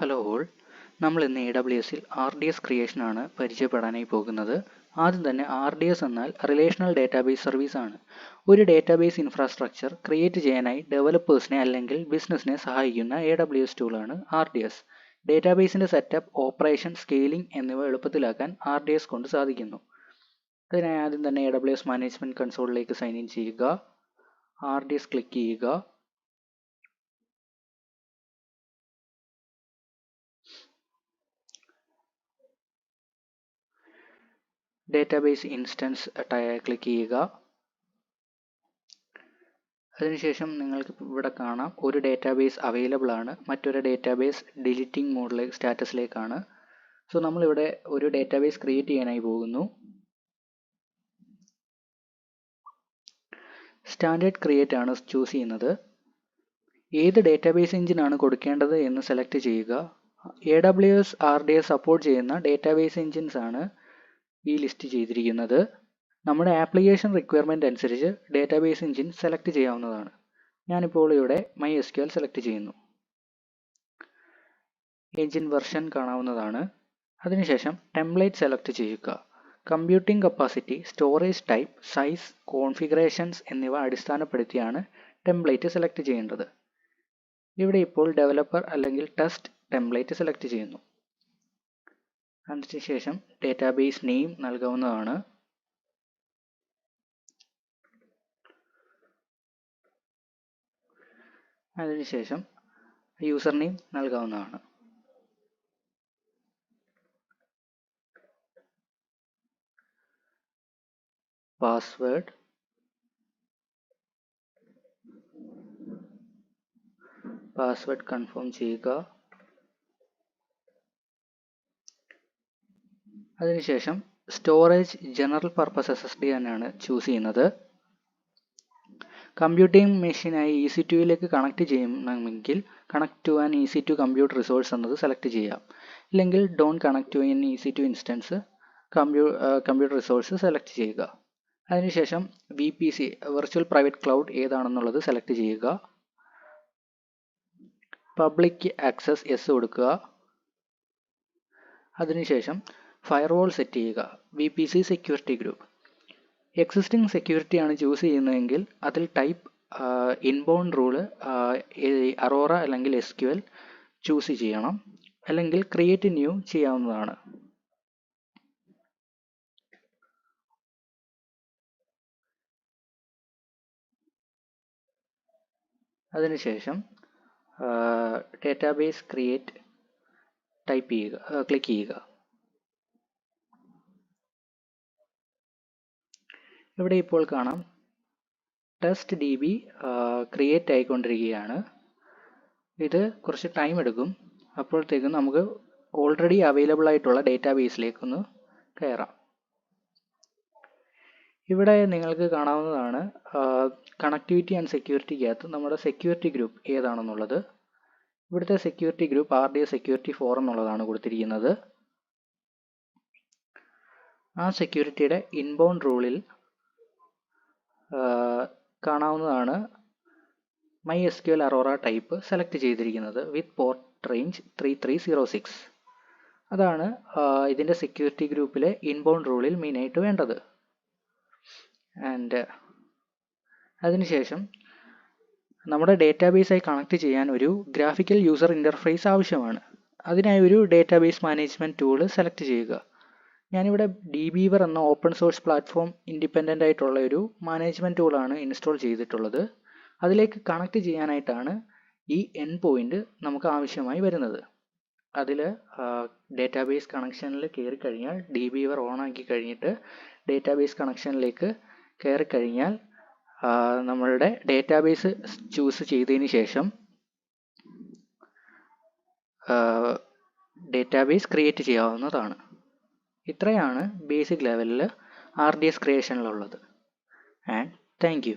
Hello all നമ്മൾ ഇന്ന് A W എസിൽ ആർ ഡി എസ് ക്രിയേഷൻ ആണ് പരിചയപ്പെടാനായി പോകുന്നത്. ആദ്യം തന്നെ ആർ ഡി എസ് എന്നാൽ റിലേഷണൽ ഡേറ്റാബേസ് സർവീസ് ആണ്. ഒരു ഡേറ്റാബേസ് ഇൻഫ്രാസ്ട്രക്ചർ ക്രിയേറ്റ് ചെയ്യാനായി ഡെവലപ്പേഴ്സിനെ അല്ലെങ്കിൽ ബിസിനസ്സിനെ സഹായിക്കുന്ന എ ഡബ്ല്യു എസ് ടൂളാണ് ആർ ഡി എസ് ഡേറ്റാബേസിന്റെ സെറ്റപ്പ് ഓപ്പറേഷൻ സ്കെയിലിംഗ് എന്നിവ എളുപ്പത്തിലാക്കാൻ ആർ ഡി എസ് കൊണ്ട് സാധിക്കുന്നു. അതിനായി ആദ്യം തന്നെ എ ഡബ്ല്യു എസ് മാനേജ്മെന്റ് കൺസോളിലേക്ക് സൈൻ ഇൻ ചെയ്യുക. ആർ ഡി എസ് ക്ലിക്ക് ചെയ്യുക. ഡേറ്റാബേസ് ഇൻസ്റ്റൻസ് ക്ലിക്ക് ചെയ്യുക. അതിനുശേഷം നിങ്ങൾക്ക് ഇവിടെ കാണാം. ഒരു ഡേറ്റാബേസ് അവൈലബിൾ ആണ്. മറ്റൊരു ഡേറ്റാബേസ് ഡിലീറ്റിംഗ് മോഡിലേക്ക് സ്റ്റാറ്റസിലേക്കാണ് സോ നമ്മളിവിടെ ഒരു ഡേറ്റാബേസ് ക്രിയേറ്റ് ചെയ്യാനായി പോകുന്നു. സ്റ്റാൻഡേർഡ് ക്രിയേറ്റ് ആണ് ചൂസ് ചെയ്യുന്നത്. ഏത് ഡേറ്റാബേസ് എഞ്ചിനാണ് കൊടുക്കേണ്ടത് എന്ന് സെലക്ട് ചെയ്യുക. A W S R D S support ചെയ്യുന്ന ഡേറ്റാബേസ് എഞ്ചിൻസ് ആണ് ഈ ലിസ്റ്റ് ചെയ്തിരിക്കുന്നത് നമ്മുടെ ആപ്ലിക്കേഷൻ റിക്വയർമെന്റ് അനുസരിച്ച് ഡേറ്റാബേസ് എഞ്ചിൻ സെലക്ട് ചെയ്യാവുന്നതാണ്. ഞാനിപ്പോൾ ഇവിടെ My S Q L select ചെയ്യുന്നു. എഞ്ചിൻ വെർഷൻ കാണാവുന്നതാണ്. അതിനുശേഷം ടെംപ്ലേറ്റ് സെലക്ട് ചെയ്യുക. Computing capacity storage type size configurations എന്നിവ അടിസ്ഥാനപ്പെടുത്തിയാണ് ടെംപ്ലേറ്റ് സെലക്ട് ചെയ്യേണ്ടത്. ഇവിടെ ഇപ്പോൾ ഡെവലപ്പർ അല്ലെങ്കിൽ ടെസ്റ്റ് ടെംപ്ലേറ്റ് സെലക്ട് ചെയ്യുന്നു. അതിനുശേഷം ഡേറ്റാബേസ് നെയിം നൽകാവുന്നതാണ്. അതിനുശേഷം യൂസർ നെയിം നൽകാവുന്നതാണ്. പാസ്വേഡ് പാസ്വേഡ് കൺഫേം ചെയ്യുക. അതിനുശേഷം storage general purpose S S D തന്നെയാണ് ചൂസ് ചെയ്യുന്നത്. കമ്പ്യൂട്ടിംഗ് മെഷീനായി ഇ സി ടുയിലേക്ക് കണക്ട് ചെയ്യണമെങ്കിൽ connect to an E C two computer resource എന്നത് സെലക്ട് ചെയ്യാം ഇല്ലെങ്കിൽ don't connect to in E C two instance compute computer resource select ചെയ്യുക. അതിനുശേഷം V P C virtual private cloud ഏതാണെന്നുള്ളത് select ചെയ്യുക. Public access yes കൊടുക്കുക. അതിനുശേഷം firewall set ചെയ്യുക. V P C security group existing security ആണ് choose ചെയ്യുന്നതെങ്കിൽ അതിൽ type inbound rule Arora അല്ലെങ്കിൽ എസ് ക്യു എൽ ചൂസ് ചെയ്യണം. അല്ലെങ്കിൽ ക്രിയേറ്റ് ന്യൂ ചെയ്യാവുന്നതാണ്. അതിനുശേഷം ഡേറ്റാബേസ് ക്രിയേറ്റ് ടൈപ്പ് ചെയ്യുക ക്ലിക്ക് ചെയ്യുക. ഇവിടെ ഇപ്പോൾ കാണാം. ടെസ്റ്റ് ഡി ബി ക്രിയേറ്റ് ആയിക്കൊണ്ടിരിക്കുകയാണ്. ഇത് കുറച്ച് ടൈം എടുക്കും. അപ്പോഴത്തേക്കും നമുക്ക് ഓൾറെഡി അവൈലബിൾ ആയിട്ടുള്ള ഡേറ്റാബേസിലേക്കൊന്ന് കയറാം. ഇവിടെ നിങ്ങൾക്ക് കാണാവുന്നതാണ് കണക്ടിവിറ്റി ആൻഡ് സെക്യൂരിറ്റിക്കകത്ത് നമ്മുടെ സെക്യൂരിറ്റി ഗ്രൂപ്പ് ഏതാണെന്നുള്ളത്. ഇവിടുത്തെ security group R D A security four എന്നുള്ളതാണ് കൊടുത്തിരിക്കുന്നത്. ആ സെക്യൂരിറ്റിയുടെ ഇൻബൗണ്ട് റൂളിൽ കാണാവുന്നതാണ്. My S Q L Aurora type select ചെയ്തിരിക്കുന്നത് with port range three three zero six അതാണ് ഇതിന്റെ സെക്യൂരിറ്റി ഗ്രൂപ്പിലെ ഇൻബൗണ്ട് റൂളിൽ മെയിനായിട്ട് വേണ്ടത്. ആൻഡ് അതിനുശേഷം നമ്മുടെ ഡേറ്റാബേസായി കണക്ട് ചെയ്യാൻ ഒരു ഗ്രാഫിക്കൽ യൂസർ ഇന്റർഫേസ് ആവശ്യമാണ്. അതിനായി ഒരു ഡേറ്റാബേസ് മാനേജ്മെന്റ് ടൂൾ സെലക്ട് ചെയ്യുക. ഞാനിവിടെ ഡി ബീവർ എന്ന ഓപ്പൺ സോഴ്സ് പ്ലാറ്റ്ഫോം ഇൻഡിപെൻഡന്റ് ആയിട്ടുള്ള ഒരു മാനേജ്മെന്റ് ടൂളാണ് ഇൻസ്റ്റാൾ ചെയ്തിട്ടുള്ളത്. അതിലേക്ക് കണക്ട് ചെയ്യാനായിട്ടാണ് ഈ എൻ പോയിന്റ് നമുക്ക് ആവശ്യമായി വരുന്നത്. അതിൽ ഡേറ്റാബേസ് കണക്ഷനിൽ കയറി കഴിഞ്ഞാൽ ഡി ബീവർ ഓൺ ആക്കി കഴിഞ്ഞിട്ട് ഡേറ്റാബേസ് കണക്ഷനിലേക്ക് കയറി കഴിഞ്ഞാൽ നമ്മളുടെ ഡേറ്റാബേസ് ചൂസ് ചെയ്തതിന് ശേഷം ഡേറ്റാബേസ് ക്രിയേറ്റ് ചെയ്യാവുന്നതാണ്. ഇത്രയാണ് ബേസിക് ലെവലിൽ ആർ ഡി എസ് ക്രിയേഷനിലുള്ളത് ആൻഡ് താങ്ക് യു